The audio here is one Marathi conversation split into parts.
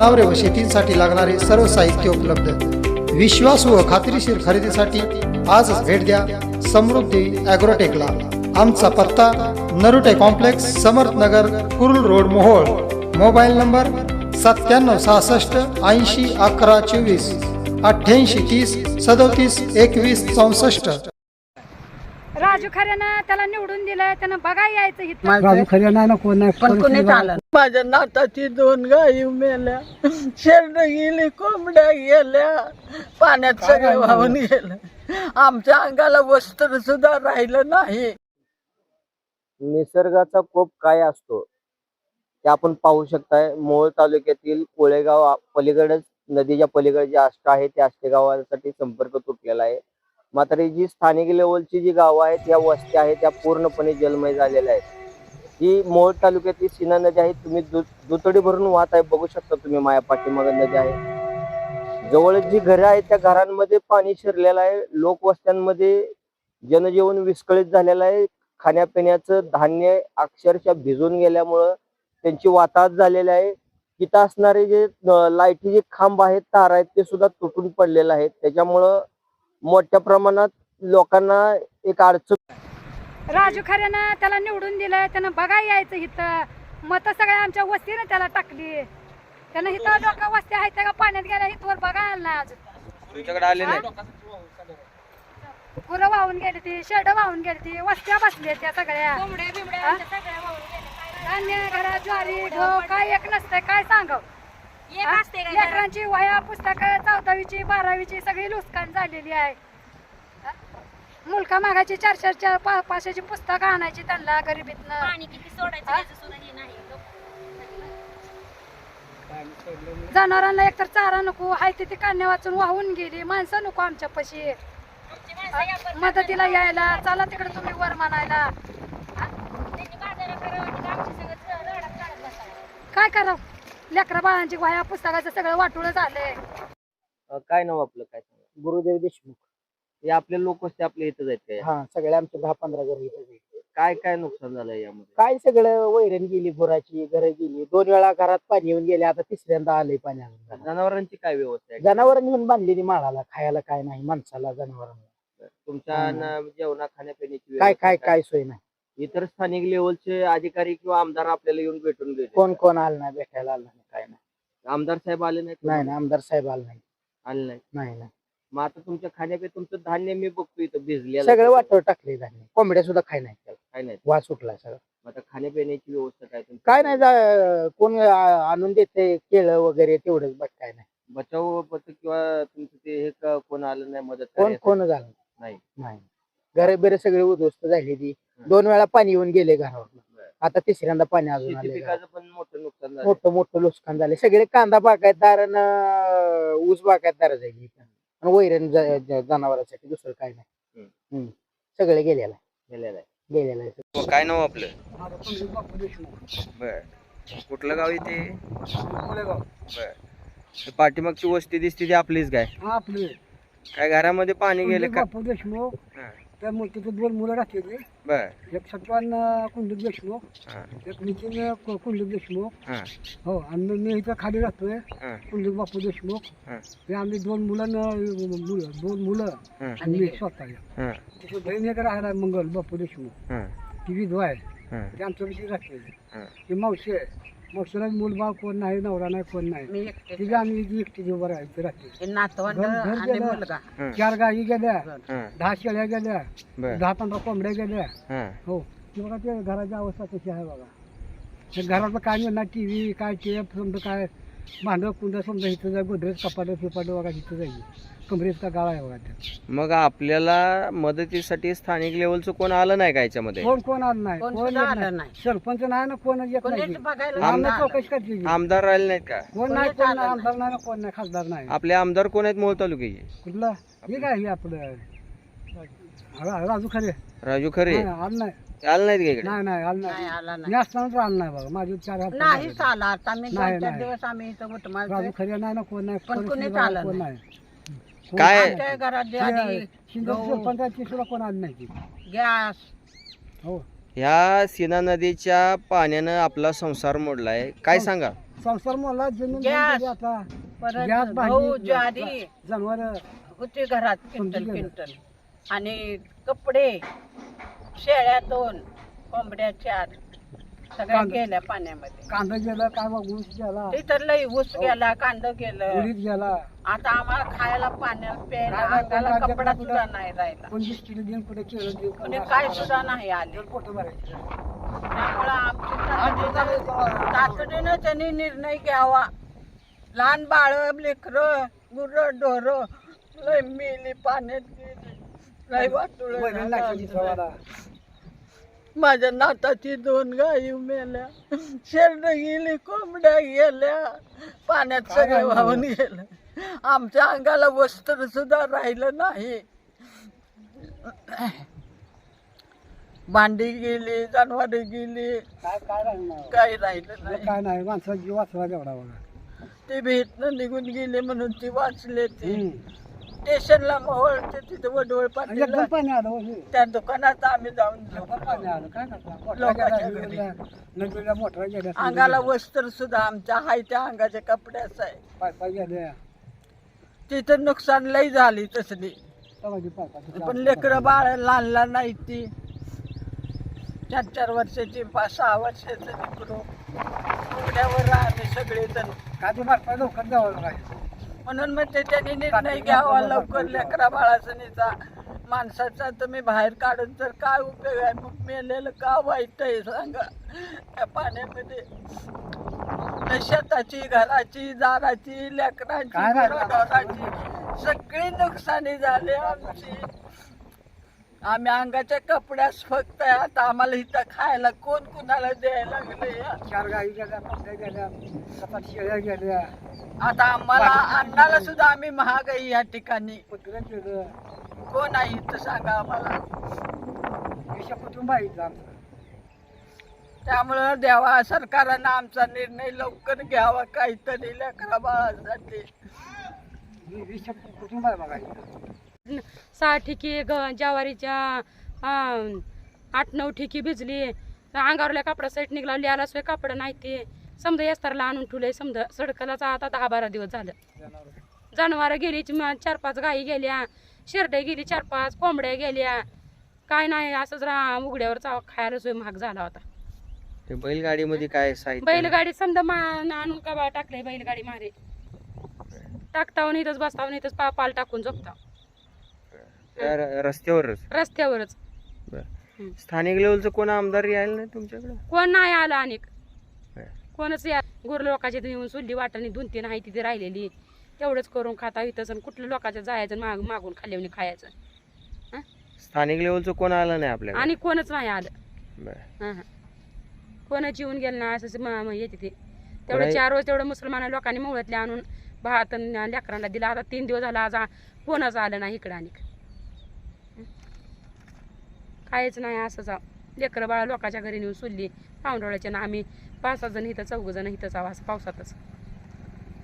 जनावरे व शेतींसाठी लागणारे सर्व साहित्य उपलब्ध. विश्वास व खात्रीशीर खरेदीसाठी आजच भेट द्या समृद्धी ॲग्रोटेकला. आमचा पत्ता Narute complex Samarth Nagar Kurul road Mohol. Mobile number सत्त्याण्णव सहासष्ट ऐंशी अकरा चोवीस अठ्ठ्याऐंशी तीस सदोतीस एकवीस चौसष्ट. राजू खऱ्यानं त्याला निवडून दिलंय त्यानं बघा यायचं इथं राजू खऱ्या नाही ना कोण नाही. पण कोणी माझ्या नाताची दोन गायी मेल्या. शेरड गेली कोंबड्या गेल्या. पाण्यात सगळं वाहून गेलं. आमच्या अंगाला वस्त्र सुद्धा राहिलं नाही. निसर्गाचा कोप काय असतो ते आपण पाहू शकताय. मोहोळ तालुक्यातील कोळेगाव पलीकडेच नदीच्या पलीकडे जे आष्टा आहे त्या आष्टे गावासाठी संपर्क तुटलेला आहे. मात्र जी स्थानिक लेवलची जी गावं आहेत या वस्त्या आहेत त्या पूर्णपणे जलमय झालेल्या आहेत. ही मोहोळ तालुक्यातली सीना नदी आहे. तुम्ही दु दुतडी भरून वाहत आहे बघू शकता तुम्ही माया पाठीमाग नदी आहे. जवळच जी घरं आहेत त्या घरांमध्ये पाणी शिरलेलं आहे. लोकवस्त्यांमध्ये जनजीवन विस्कळीत झालेलं आहे. खाण्यापिण्याचं धान्य अक्षरशः भिजून गेल्यामुळं त्यांची वाताहत झालेली आहे. तिथं असणारे जे लाईटी जे खांब आहेत तार आहेत ते सुद्धा तुटून पडलेले आहेत त्याच्यामुळं मोठ्या प्रमाणात लोकांना एक अडचण राजू खऱ्यानं त्याला निवडून दिलंय त्यानं बघा यायचं इथं. मत सगळ्या आमच्या वस्तीनं त्याला टाकली. त्यानं इथं लोक वस्ती आहेत त्या पाण्यात गेल्या इथवर बघा आलं नाही अजून तुमच्याकडे आले नाही. गुरं वाहून गेली ती शेड वाहून गेली ती वस्त्या बसल्या त्या सगळ्या? धान्य घरात ज्वारी गहू काय एक नसतंय काय सांगाव? लेकरांची वह्या पुस्तकं चौदावीची बारावीची सगळी लुस्कान झालेली आहे. हा? मुलका मागायची चार चार चार पा पाचशेची पुस्तकं आणायची त्यांना गरिबीतनं. पाणी किती सोडायचं हा? याचं सुद्धा हे नाही जनावरांना एकतर चारा नको हाय तिथे काढण्या वाचून वाहून गेली माणसं नको आमच्या पशी. आमची माणसं या पण मदतीला यायला चला तिकडे तुम्ही वर म्हणायला त्यांनी बाजारात करावं आणि आमची सगळं च- रडात काढत बसावं. काय करावं? लेकरा बाळांची वह्या पुस्तकाचं सगळं वाटोळं झालंय. अं, काय नाव आपलं? काय सांगा? गुरुदेव देशमुख. हे आपले लोक वस्ती आपल्या इथं काय? हा सगळे आमचे दहा पंधरा घर इथे. काय काय नुकसान झालं यामध्ये? काय सगळं वैरण गेली गुराची घरं गेली. दोन वेळा घरात पाणी येऊन गेले आता तिसऱ्यांदा आलंय पाणी अजून जनावरांची काय व्यवस्था आहे? जनावर नेऊन बांधलेली माळाला खायला काय नाही माणसाला जनावरांना. तुमच्या. न- जेवणा खाण्यापिण्याची काय व्यवस्था काय काय सोय नाही. इतर स्थानिक लेवलचे अधिकारी किंवा आमदार आपल्याला येऊन भेटून गेले कोण कोण आलं नाही भेटायला आलं नाही काय नाही. आमदार साहेब आले नाहीत? नाही नाही आमदार साहेब आलं नाही. आले नाही नाही. मग आता तुमच्या खाण्यापे तुमचं धान्य मी बघतो इथं भिजलेलं. सगळं वाटवर टाकले धान्य. कोंबड्या सुद्धा खाय नाही त्याला. काय नाही वास सुटला सगळं. मग आता खाण्यापिण्याची व्यवस्था काय तुमची? काय नाही जा- कोण आ- आणून देते केळं वगैरे तेवढंच बट काय नाही. बचाव पथक किंवा तुमचं ते हे का कोण आलं नाही मदत कोण? कोण झालं? नाही. नाही. घरे बिरे सगळे उद्ध्वस्त झाली ती दोन वेळा पाणी येऊन गेले घरावर. आता तिसऱ्यांदा पाणी अजून शेती आले. पिकाचं पण मोठं नुकसान झालं मोठं मोठं नुकसान झाले सगळे कांदा बागायतदार आणि ऊस बागायतदार जाईल आणि वैरण ज- ज- जनावरांसाठी दुसरं काय नाही. हम्म. सगळे गेलेलं गेलेलं आहे. गेलेलं आहे. काय नाव आपलं? बर. कुठलं गाव इथे? बर. पाठीमागची वस्ती दिसते ती आपलीच काय? आपले. काय घरामध्ये पाणी गेले का? देशमुख. हा. त्या तिथे दोन मुलं राहते बर. एक सत्वान कुंडलिक देशमुख हा, एक नितीन कु- कुंडलिक देशमुख. हा, हो आणि मी- इथं खाली राहतोय हा, कुंडलिक बापू देशमुख. हा. हे आम्ही दोन मुलं मुलं दोन मुलं हा, आणि मी स्वतः. हा, तिथे बहीण एक राहिला मंगल बापू देशमुख. हा, ती विधवा आहे. हा, ते आमच्या विषयी राहते हा. ती मावशी आहे. मावशीला मूलबाळ कोण नाही नवरा नाही कोण नाही. मी एकटे तिथे आम्ही एकटी उभं राहायची राहते हे नातवंड घर- घर आणि गेलं. मुलगा. हा, चार गायी गेल्या हा, दहा शेळ्या गेल्या बर. दहा पंधरा कोंबड्या गेल्या. हा, हो. ते बघा ते घराची अवस्था कशी आहे बघा. ते घरातलं काय मिळणार टी व्ही काय टेप समजा काय भांडं कुंड समजा इथं जाय गोदरेज कपाटं फिपाटं बघा इथं जाईल कमरेच का गाळा आहे बघा मग आपल्याला मदतीसाठी स्थानिक लेवलचं कोण आलं नाही का याच्यामध्ये? कोण कोण आलं नाही? कोण कोण सुद्धा येत आलं नाही. नाही. सरपंच नाही ना कोण येत नाही. बघायला आलं. चौकशी करते की. आमदार राहिले नाहीत का? कोण नाही कोण नाही. आमदार नाही ना कोण नाही खासदार नाही. आपले आमदार कोण आहेत मोहोळ तालुक्याचे? कुठलं? हे काय हे आपलं? रा- राजू खरे. राजू खरे? नाही, आलं नाही. आलं नाहीत का इकडे? नाही नाही आलं नाही नाही. आला मी नाही असतानाच आलं नाही बघा. माझे चार हात नाहीच आला. आता मी नाही, दोन चार नाही. दिवस आम्ही इथं राजू खरे नाही ना कोण नाही. पण कोण कोणीच शिवाय आलं कोण नाही. नाही काय? आमच्या घरात जे आधी. कोण नाही. गॅस. हो. ह्या सीना नदीच्या पाण्यानं आपला संसार मोडलाय. काय सांगा? संसार मला जमीन गॅस. दिली आता. परत गॅस गहू ज्वारी जनावर होते घरात क्विंटल. क्विंटल आणि कपडे शेळ्या दोन कोंबड्या चार सगळ्या कांदा. गेल्या पाण्यामध्ये. कांदा गेला काय बा ऊस गेला. ते तर लई ऊस गेला कांदा गेलं. उडीद गेला. आता आम्हाला खायला पाण्याला प्यायला काय नाही, अंगाला पण कपडा सुद्धा नाही राहिला. कोण दिसतील दिन कुठे केलं दिन कोणी काय सुद्धा नाही आले. पोट भरायचे त्यामुळं आमची तातडीनं- तातडीनं त्यांनी निर्णय घ्यावा. लहान बाळ लेकर गुर ढोर लय मेली पाण्यात गेली. लय वैरण लागली सवाला. माझ्या नाताची दोन गायी मेल्या शेरड गेली कोंबड्या गेल्या पाण्यात सगळं? वाहून गेलं. आमच्या अंगाला वस्त्र सुद्धा राहिलं नाही. भांडी गेली जनावरे गेली. काही राहिलं नाही. काय नाही माणसाचा वाचला तेवढा बघा. ते भेटणं निघून गेले म्हणून ती वाचले ते. स्टेशनला मोहळते तिथे वडवळ एकदम पाटील पाणी आलं हो हे. त्या दुकानात आम्ही जाऊन एकदम पाणी आलं. काय करता? मोठा लोकांच्या गेला, घरी. नदीला- नदीला मोठा गेल्या अंगाला वस्त्र सुद्धा आमच्या हाय त्या अंगाच्या कपड्याच आहे. पाय पाय गेल्या. तिथं नुकसान लई झाली तसली. पाय पाय पण लेकरं बाळ लहान लहान नाही ती. चार चार वर्षाची पाच सहा वर्षाचं लेकरू. उघड्यावर राहणे सगळेजण. काय ते मारपाय लवकर जावं काय म्हणून मग ते त्यांनी निर्णय घ्यावा लवकर लेकरा बाळासनीचा माणसाचा तुम्ही बाहेर काढून तर काय उपयोग आहे? मग मेलेलं का वाईट आहे सांगा. त्या पाण्यामध्ये शेताची घराची दाराची लेकरांची सगळी नुकसानी झाली आमची. आम्ही अंगाच्या कपड्यास फक्त. आता आम्हाला इथं खायला कोण कुणाला द्यायला लागले चार गाई गेल्या गेल्या. आता आम्हाला अन्नाला सुद्धा आम्ही महाग आहे या ठिकाणी. कोण आहे इथं सांगा आम्हाला. कुटुंब आहे त्यामुळं द्यावा सरकारनं आमचा निर्णय लवकर घ्यावा काहीतरी लेकरा बाळासाठी. वी- विषय कुटुंब आहे बघा इथं. सहा ठिकी ग ज्वारीच्या आठ नऊ ठिकी भिजली. अंगावरल्या कापडा साईट निघला लिहायला सोय कापड नाही ते. समजा येस्तारला आणून ठेवलंय समजा सडकलाच आता दहा बारा दिवस झालं. जनावरं गेली चार पाच गायी गेल्या शेरडे गेली चार पाच कोंबड्या गेल्या. काय नाही असंच रा उघड्यावर चाव खायला सोय महाग झाला होता. ते बैलगाडीमध्ये काय साहित्य? बैलगाडी समजा मा आणून का बा टाकलंय बैलगाडी मारे टाकतावून इथंच बसतावून इथंच पा पाल टाकून झोपताव. त्या र- रस्त्यावरच? रस्त्यावरच. स्थानिक लेवलचं कोण आमदार यायला नाही तुमच्याकडे? कोण नाही आलं अनेक. कोणच या गुर लोकांच्या इथं येऊन सुल्ली वाटाने दोन तीन आहे तिथे राहिलेली. तेवढंच करून खाता इथंच आणि कुठलं लोकांच्या जायचं माग मागून खाल्ल्याने खायचं. स्थानिक लेवलचं कोण आलं नाही आपल्याकडे? आणि कोणच नाही आलं. बरं. हं, हं. कोणच येऊन गेलं ना असं म- म- येते ते. तेवढं चार रोज तेवढं मुसलमान लोकांनी मोहळतले आणून भात आणि लेकरांना दिला. आता तीन दिवस झाला आज आ- कोणच आलं नाही इकडं आणि काहीच नाही असं जा लेकरं बाळा लोकांच्या घरी नेऊन सुल्ली पाऊंडोळ्याच्या ना आम्ही पाच सहा जण इथं चौघ जण इथं जावं असं पावसातच.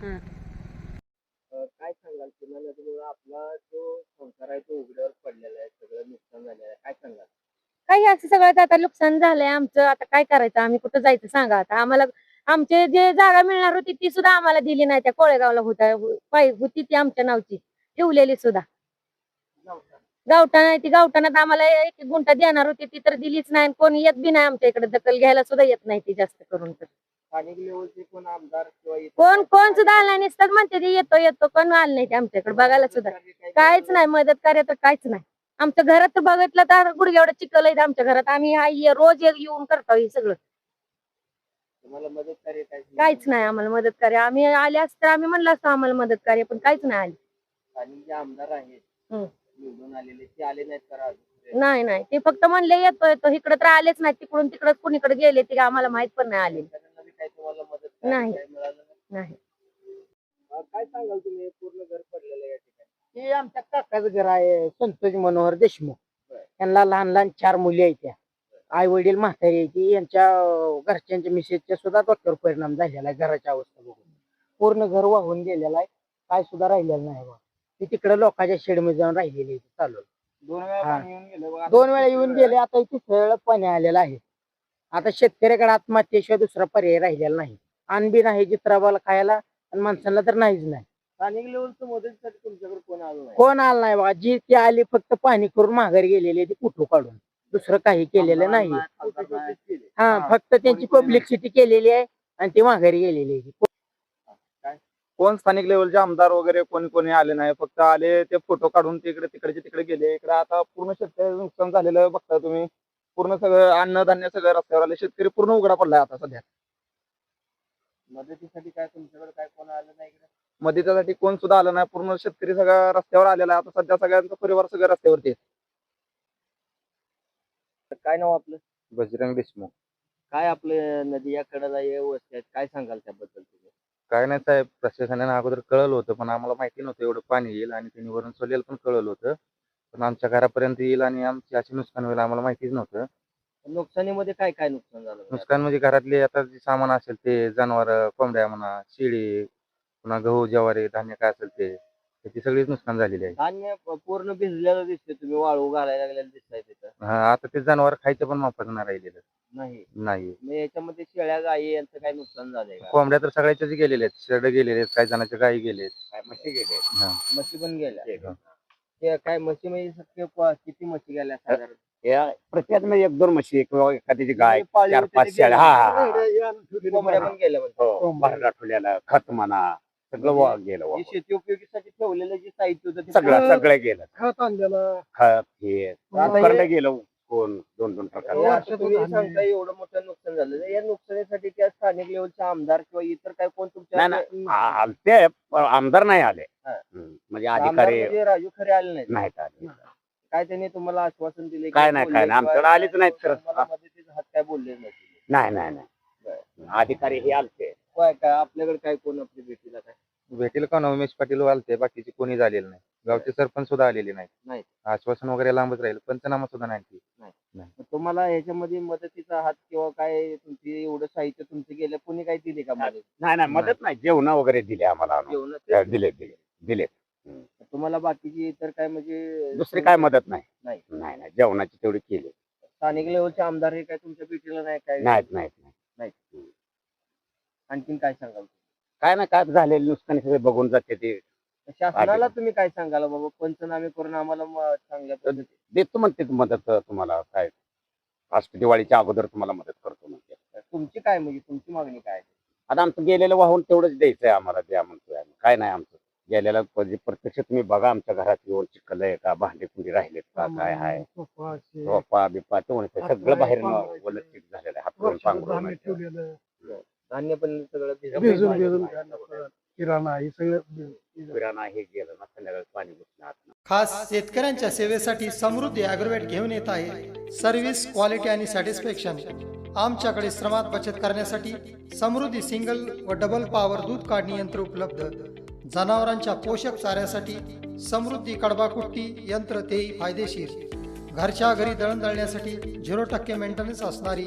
हां. काय सांगाल? नदीमुळे आपला जो संसार आहे तो उघड्यावर पडलेला आहे सगळं नुकसान झालेलं आहे. काय सांगाल? काही असं सगळं आता नुकसान झालंय आमचं. आता काय करायचं? आम्ही कुठं जायचं सांगा आता? आम्हाला आमचे जे जागा मिळणार होती ती सुद्धा आम्हाला दिली नाही. त्या कोळेगावला होता पाय- होती ती आमच्या नावची. ठेवलेली सुद्धा. गावठाण आहे ती गावठाणात आम्हाला एक एक गुंठा देणार होती ती तर दिलीच नाही आणि कोणी येत बी नाही आमच्या इकडे. दखल घ्यायला सुद्धा येत नाही ती जास्त करून तर. स्थानिक लेवलचे कोण आमदार किंवा इतर कोण कोण सुद्धा आला नाही नुसतं म्हणते ते येतो येतो कोण आलं नाही ते आमच्याकडे बघायला सुद्धा. काही काहीच नाही. मदत कार्य तर काहीच नाही. आमच्या घरात तर बघितलं तर गुडघ्यावर चिकल आहे आमच्या घरात. आम्ही हा ये- रोज ये- येऊन करतो हे सगळं. तुम्हाला मदत कार्य काय काहीच नाही आम्हाला मदत कार्य. आम्ही आले असतं आम्ही म्हणलं असतं आम्हाला मदत कार्य पण काहीच नाही आले. स्थानिक जे आमदार आहेत हम्म. निवडून आलेले ते आले नाहीत करा अजून नाही नाही. ते फक्त म्हणले येतो येतो इकडे तर आलेच नाही तिकडून तिकडे कुणीकडे गेले ते आम्हाला माहीत पण नाही आले काही तुम्हाला मदत नाही. काय मिळालं नाही? नाही. अं, काय सांगाल तुम्ही? पूर्ण घर पडलेलं आहे या ठिकाणी. हे आमच्या काकाचं घर आहे संतोष मनोहर देशमुख. बरं. त्यांना लहान लहान चार मुली आहेत त्या. आई वडील म्हातारी आहे ती. यांच्या अं, घरच्यांच्या मिसेसच्या सुद्धा डोक्यावर परिणाम झालेला आहे घराच्या अवस्था बघून. पूर्ण घर वाहून गेलेलं आहे. काय सुद्धा राहिलेलं नाही बा ती तिकडे लोकांच्या शेडमध्ये जाऊन राहिलेली चालू दोन हा. वेळा पाणी येऊन गेलं बघा. दोन वेळा येऊन गेले आता इथे सरळ पाणी आलेलं आहे. आता शेतकऱ्याकडे आत्महत्येशिवाय दुसरा पर्याय राहिलेला नाही. अनबी नाही चित्राबाला खायला आणि माणसांना तर नाहीच नाही. स्थानिक लेवलचं मदतीसाठी तुमच्याकडे कोण आलं नाही? कोण आलं नाही बघा जी ती आली फक्त पाणी करून माघारी गेलेली ती कुठू काढून? दुसरं काही केलेलं नाही. हा फक्त त्यांची पब्लिसिटी केलेली आहे आणि ती माघारी गेलेली आहे. कोण स्थानिक लेवलचे आमदार वगैरे कोणी कोणी आले नाही फक्त आले ते फोटो काढून तिकडे तिकडचे तिकडे गेले. इकडे आता पूर्ण शेतकरी नुकसान झालेलं बघता तुम्ही. पूर्ण सगळं अन्नधान्य सगळं रस्त्यावर आले शेतकरी पूर्ण उघडा पडलाय आता सध्या. मदतीसाठी काय तुमच्याकडे काय कोण आलं नाही इकडे? मदतीसाठी कोण सुद्धा आलं नाही पूर्ण शेतकरी सगळं रस्त्यावर आलेला आहे. आता सध्या सगळ्यांचा परिवार सगळं रस्त्यावरती आहे. तर काय नाव आपलं? बजरंग देशमुख. काय आपलं नदी या कडेला हे वस्ती आहेत काय सांगाल त्याबद्दल तुम्ही? काय नाही साहेब प्रशासनाने अगोदर कळवलं होतं पण आम्हाला माहिती नव्हतं एवढं पाणी येईल आणि त्यांनी वरून सोलेल पण कळवलं होतं. पण आमच्या घरापर्यंत येईल आणि आमची अशी नुकसान होईल आम्हाला माहितीच नव्हतं. नुकसानीमध्ये काय काय नुकसान झालं? नुकसान म्हणजे घरातले आता जे सामान असेल ते जनावर कोंबड्या म्हणा शेळी पुन्हा गहू ज्वारी धान्य काय असेल ते. त्याची सगळीच नुकसान झालेली आहे. धान्य पूर्ण भिजलेलं दिसते तुम्ही वाळू घालायला लागलेलं दिसताय तिथं. हा, आता ते जनावर खायचं पण मापाचं नाही राहिलेलं नाही. नाही. मग याच्यामध्ये शेळ्या गायी यांचं काय नुकसान झालंय का? कोंबड्या तर सगळ्याच्याच गेलेले आहेत. शेड गेलेले आहेत काही जणांच्या गायी गेलेत म्हशी गेले हा. म्हशी पण गेल्या. हा. ते काय म्हशी म्हणजे सगळे प- किती म्हशी गेल्या साधारण? या प्रत्येक म्हणजे एक दोन म्हशी किंवा एखाद्याची गाय म्हणजे पाळीव चार पाच शेळ्या. गेले. हा हा, हा. कोंबड्या पण गेल्या म्हणजे. हो ठेवलेलं खत म्हणा सगळं वा- गेलं वाहून. शेती उपयोगीसाठी ठेवलेलं जे साहित्य होतं ते सगळं सगळं गेलं. खत आणलेलं. खत हे आता हे- गेलं कोण? दोन दोन हे प्रकार आता तुम्ही सांगता एवढं मोठं नुकसान झालं. या नुकसानीसाठी त्या स्थानिक लेवलचे आमदार किंवा इतर काय कोण तुमच्या नाही नाही. आ- आलते पण आमदार नाही आले. हा. हम्म. म्हणजे आमदार अधिकारी म्हणजे राजू खरे आले नाहीत. नाहीत आले. काय त्यांनी तुम्हाला आश्वासन दिले काय नाही, काय नाही. आमच्याकडे आलीच नाहीत तर. हात काय बोलले नाही. नाही नाही नाही. अधिकारी हे आलते. काय काय आपल्याकडे काय कोण आपली भेटीला काय? भेटील का ना उमेश पाटील आलते बाकीचे कोणी झालेले नाही. गावचे सरपंच सुद्धा आलेले नाही. आश्वासन वगैरे लांबच राहील पंचनामा सुद्धा नाही मग तुम्हाला ह्याच्यामध्ये मदतीचा हात किंवा काय तुमची एवढं साहित्य तुमचे गेलं कोणी काय दिले का मदत? नाही नाही मदत नाही. जेवण वगैरे दिले आम्हाला. आणून. जेवणाचं? दिले दिले दिले तुम्हाला बाकीची इतर काय म्हणजे दुसरी काय मदत नाही? नाही. नाही नाही. जेवणाची तेवढी केली. स्थानिक लेवलचे आमदार हे काय तुमच्या भेटीला नाही काय? नाहीत नाहीत नाही. आणखीन काय सांगाल? काय ना काय झालेलं नुकसान सगळे बघून जाते ते. शासनाला तुम्ही काय सांगाल बाबा? पंचनामे करून आम्हाला म- चांगल्या पद्धतीने. देतो म्हणते मदत तुम्हाला काय? फास्ट दिवाळीच्या अगोदर तुम्हाला मदत करतो म्हणते. तुमची काय म्हणजे तुमची मागणी काय आहे? आता आमचं गेलेलं वाहून तेवढंच द्यायचंय आम्हाला द्या म्हणतोय आम्ही. काय नाही आमचं. गेलेलं म्हणजे प्रत्यक्ष तुम्ही बघा आमच्या घरात येऊन चिखल आहे का भांडे कुंडी राहिलेत का काय आहे? रोपा बिपा तेवढं ते सगळं बाहेर झालेलं आहे हातरून पांघरून ठेवलेलं. धान्य पण सगळं भिजून- भिजून. भिजून किराणा हे सगळं किराणा हे गेलं ना संध्याकाळी पाणी घुसणार खास शेतकऱ्यांच्या सेवेसाठी समृद्धी ॲग्रोवेट घेऊन येत आहे सर्व्हिस क्वालिटी आणि सॅटिस्फॅक्शन. आमच्याकडे श्रमात बचत करण्यासाठी समृद्धी सिंगल व डबल पॉवर दूध काढणी यंत्र उपलब्ध. जनावरांच्या पोषक चाऱ्यासाठी समृद्धी कडबाकुट्टी यंत्र तेही फायदेशीर. घरच्या घरी दळण दळण्यासाठी झिरो टक्के मेंटेनन्स असणारी